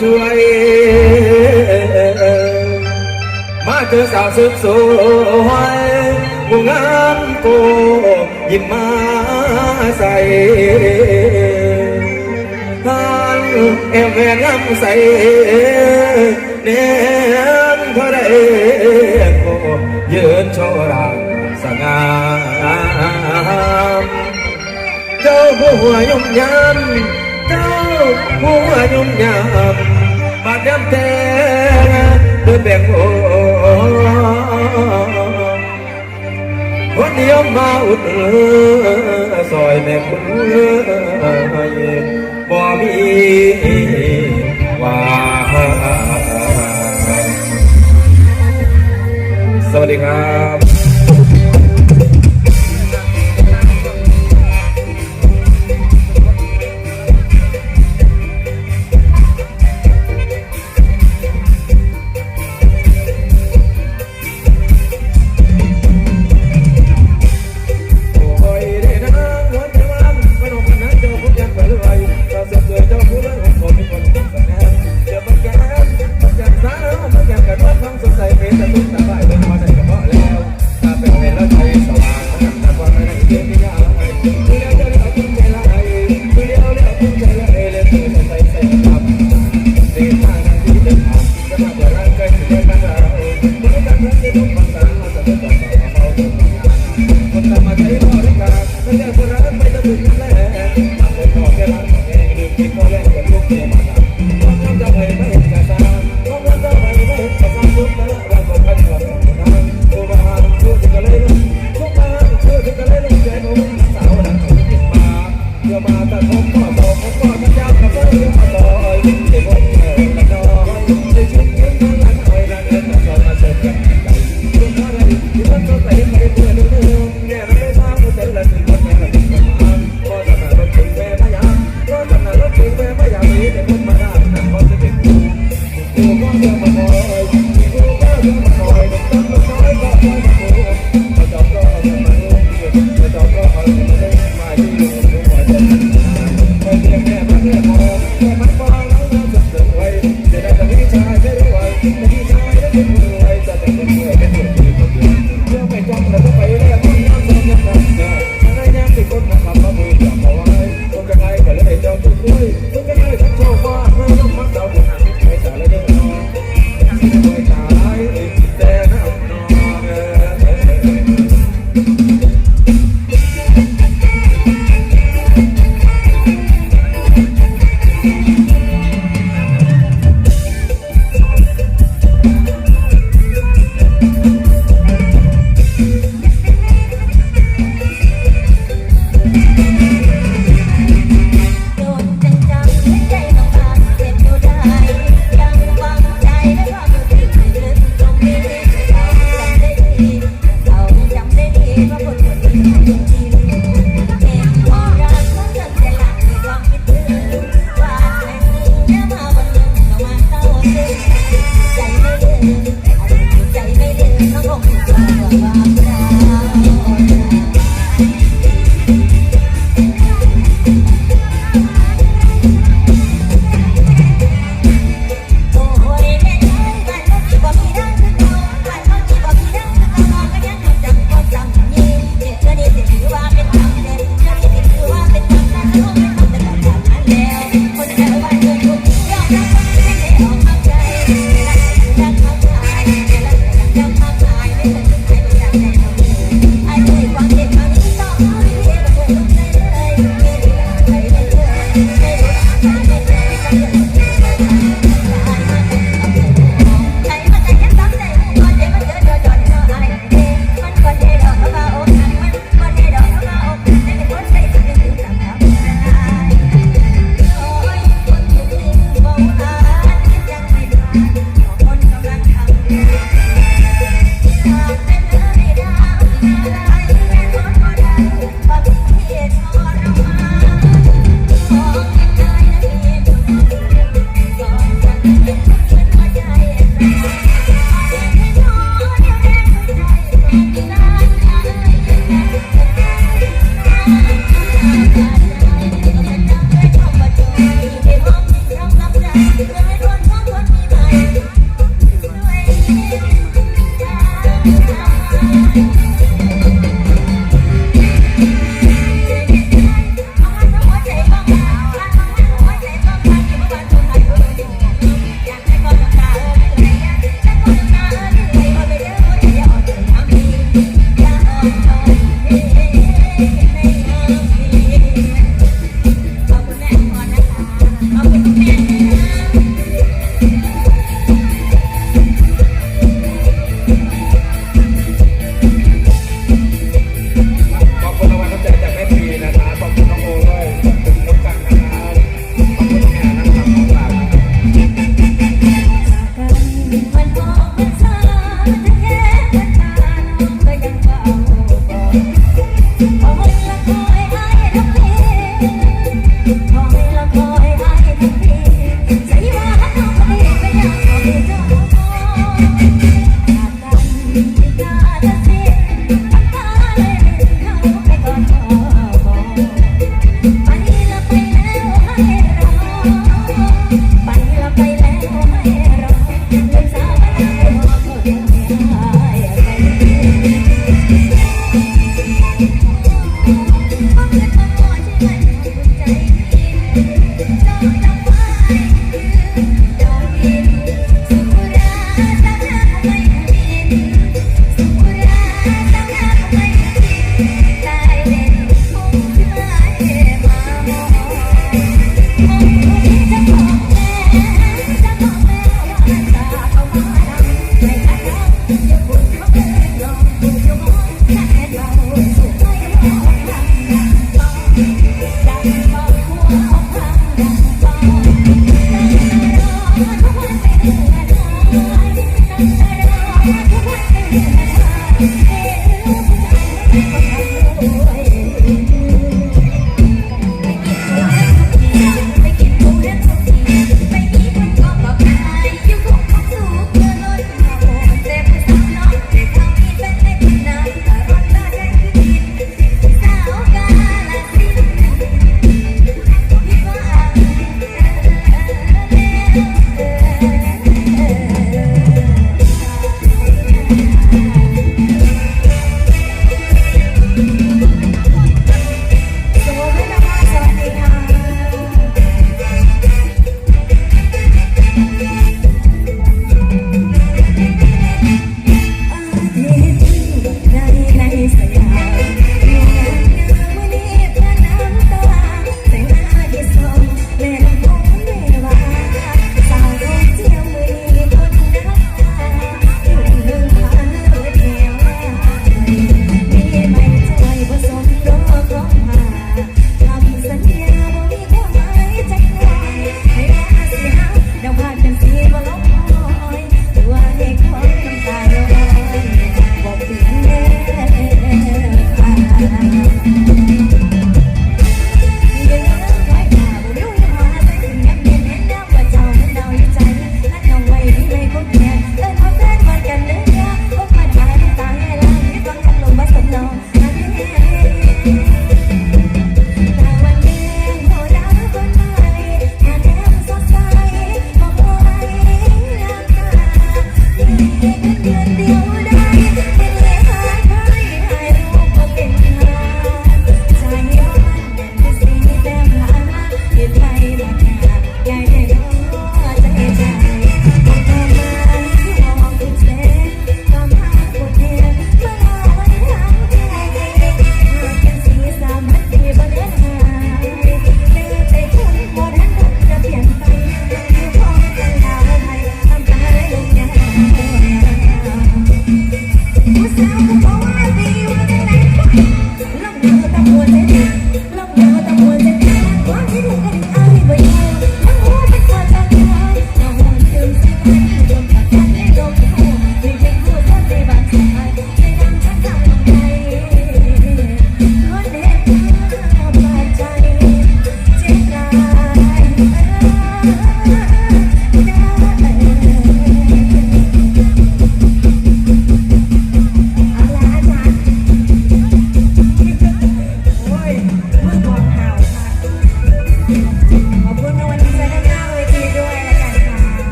ช่วย มาเจอสาวสืบสวยผู้งามโกยิ้มมาใส่ทานเอวแหวนงามใส่เน้นเท่าไรโกยืนโชว์รางสง่ามเจ้าผู้หัวยุ่มยามเจ้าผู้หัวยุ่มยาม น้ำเตาด้วยแบ่งโอ้คนเดียวมาอุดซอยแม่คุณบ่มี Gracias. Thank you. วตะมวนเส้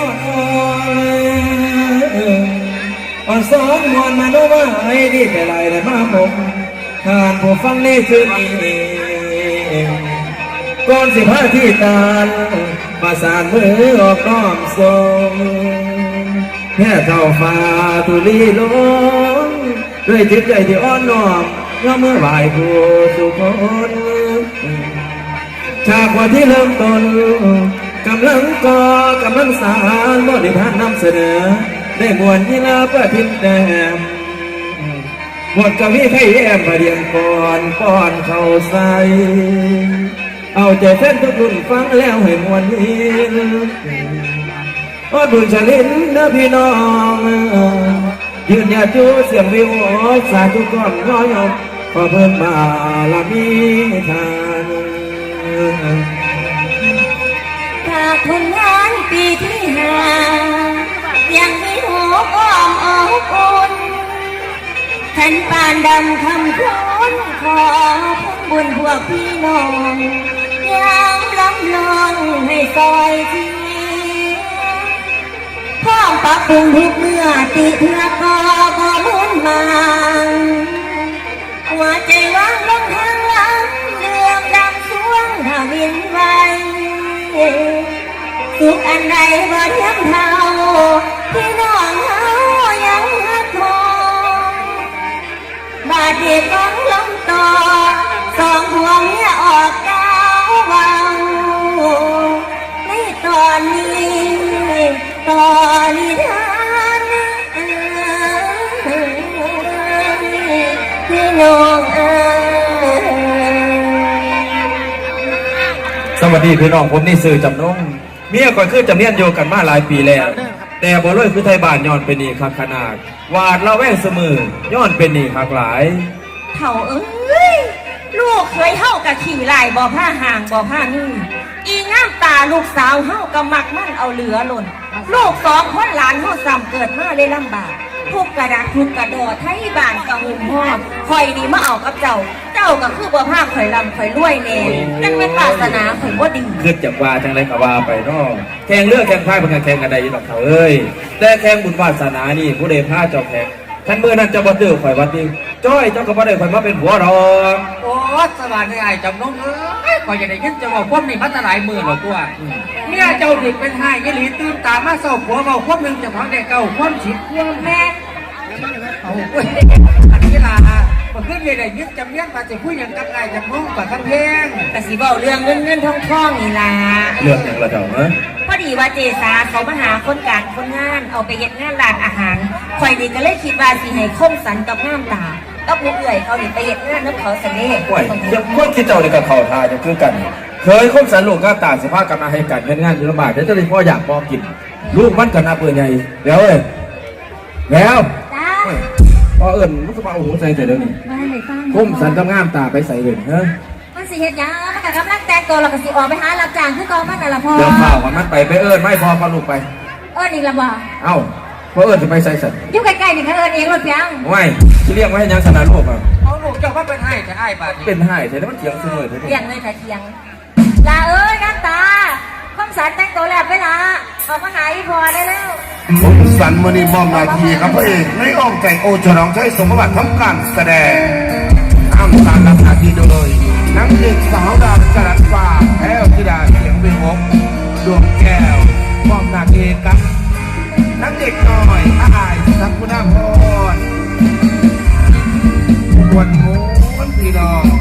อนอ่อนอ่อนสอนมวนมาโน้ว่าให้ดีแต่ไรแต่มาผมทานผู้ฟังในคืนนี้ก่อนสิพาที่ตาลมาสานมือออกน้อมทรง แค่เท่าฟ้าตุลีลงด้วยจิตใจที่อ่อนน้อมย่อมเมื่อไหวผู้สุคนจากวันที่เริ่มต้นกำลังก่อกำลังสารบริพานนำเสนอ ได้มวลที่ลาประทินแดมบทกวีไข่แย้มมาเรียนก่อนป้อนเข้าใส่เอาใจแฟนทุกรุ่นฟังแล้วให้มวลนี้ ออบุญชลินนะพี่น้องยืนหยัดอยู่เสียงวิวสาธุก่อนร้อยอมขอเพิ่มมาลามีทานจากผลงานปีที่ห้ายังมีหัวอ้อมอกอุ่นแผ่นปานดำคำคุ้นขอบุญพวกพี่น้องยังลำลองให้ซอยที่ พร้อมปรับปรุงทุกเมื่อติเพื่อก็ก็มุนมาหัวใจว่างลงทางหลังเรืองดำสวงทวินไวสุขอันใดบ่เทียมเท่าพี่น้องเฮายังหักคงบาดเจ็บของลมต่อสองพวเมียออกดา ตอนนิทานพี่น้องเอ้ยสวัสดีพี่น้องผมนี่สื่อจำนงเมียก่อนคือจำเนียนโยกันมาหลายปีแล้ว แต่บ่เลยคือไทยบ้านย้อนเป็นนี่คักขนาดวาดละแวงเสมอย้อนเป็นนี่คักหลาย เถ่าเอ้ย ลูกเคยเท่ากับขี่ลายบ่ผ้าห่างบ่ผ้านี่อีงามตาลูกสาวเฮากับมักมั่นเอาเหลือหล่น ลูกสองคนหลานเฮาซ้ำเกิดมาเลยลำบากทุกกระดักทุกกระโดดไทยบ้านกะหุ่มหอมคอยดีมาเอากับเจ้า เจ้าก็คือบ่ผ้าข่อยลำข่อยรวยแน่จังเป็นศาสนาข่อยบ่ดีขึ้นจากว่าจังไรก็ว่าไปเนาะแข่งเลือกแข่งพายเป็นการแข่งกันใดอยู่ดอกเขาเอ้ยแต่แข่งบุญวาสนานี่ผู้ใดพาเจ้าแข่งท่านเมื่อนั้นเจะบ่เตือข่อยวัดนี้จ้อยเจ้าก็บ่ได้ข่อยมาเป็นหัวหรอกโอ้สวัสดีไอ้จำนงเอ้ยพอจะได้ยินจะบอกควบนี่พัฒนาหลายหมื่นหรอกตัว เมียเจ้าดึกเป็นไห้ยหลีตื่นตามาเศร้าผัวเบาควบหนึ่งจะพังได้เก้าควบฉิดควบแม่เอาเว้ยอันนี้ล่ะมาขึ้นเลยได้ยินจำเนียนมาจะพูดอย่างกับไอ้จำนงกับคำเพลงกะสิเว้าเรื่องเงินเงินทองทองนี่ล่ะเลือกอย่างละเจ้าเนาะพอดีว่าเจสาเขามาหาคนการคนงานเอาไปเย็ดงานร้านอาหารข่อยนี่ก็เลยคิดว่าสิให้คมสันกับงามตาก็มุกเอื่อยเขานี่ไปเย็ดงานน้ำเขาเสน่ห์โอ้ยเดี๋ยวคนที่เจ้านี่ก็เข้าทาจะคือกัน เคยคบสันลูกก็ต่างสิพากันมาให้กันเฮ็ดงานอยู่ลำบากเดี๋ยวเจะได้พ่ออยากพอกิน ลูกมันก็น่าเบื่อใหญ่แล้วเอ้ยแล้วจ้าพอเอิญรู้สึกว่าโอ้โหใส่แต่เดี๋ยวนี้มาให้ฟังคมสันกับงามตาไปใส่เลยเฮ้ยมันสิเฮ็ดหยังมันก็กำลังแต่งตัวแล้วก็สิออกไปหารับจ้างคือเก่ามันน่ะล่ะพ่อเดี๋ยวข่าวกันมันไปไปเอิญไม่พอพาลูกไป เอิ้นอีกและบ่เอ้าพอเอิญจะไปใส่สัตว์อยู่ใกล้ๆนี่เขาเอิ้นเองรถเพียงไม่ที่เรียกไว้ให้ยังสนานโลกอะเอาลูกเจ้าก็เป็นให้แต่ให้บาดนี้เป็นให้แต่แล้วมันเถียงเสมอเถอะเที่ยงเลยแต่เที่ยง ลาเอ้ยน้ำตาคมสันแต่งตัวแล้วไปละออกมาหาอีพอได้แล้วผมสันมณีมอมนาทีครับพระเอกในอ้อมใจโอฉลองใช้สมบัติทำการแสดงอ้ามการรับหน้าที่โดยนักเอกสาวดาวจรัสฟ้าแพ้วธิดาเสียงเวหกดวงแก้วมอมนาทีครับนักเด็กน้อยอาอายสักคุณาพรปวดหัวพี่น้อง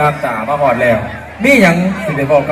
ครับตามาหอดแล้ว มีอยัางสิเดบอกครับ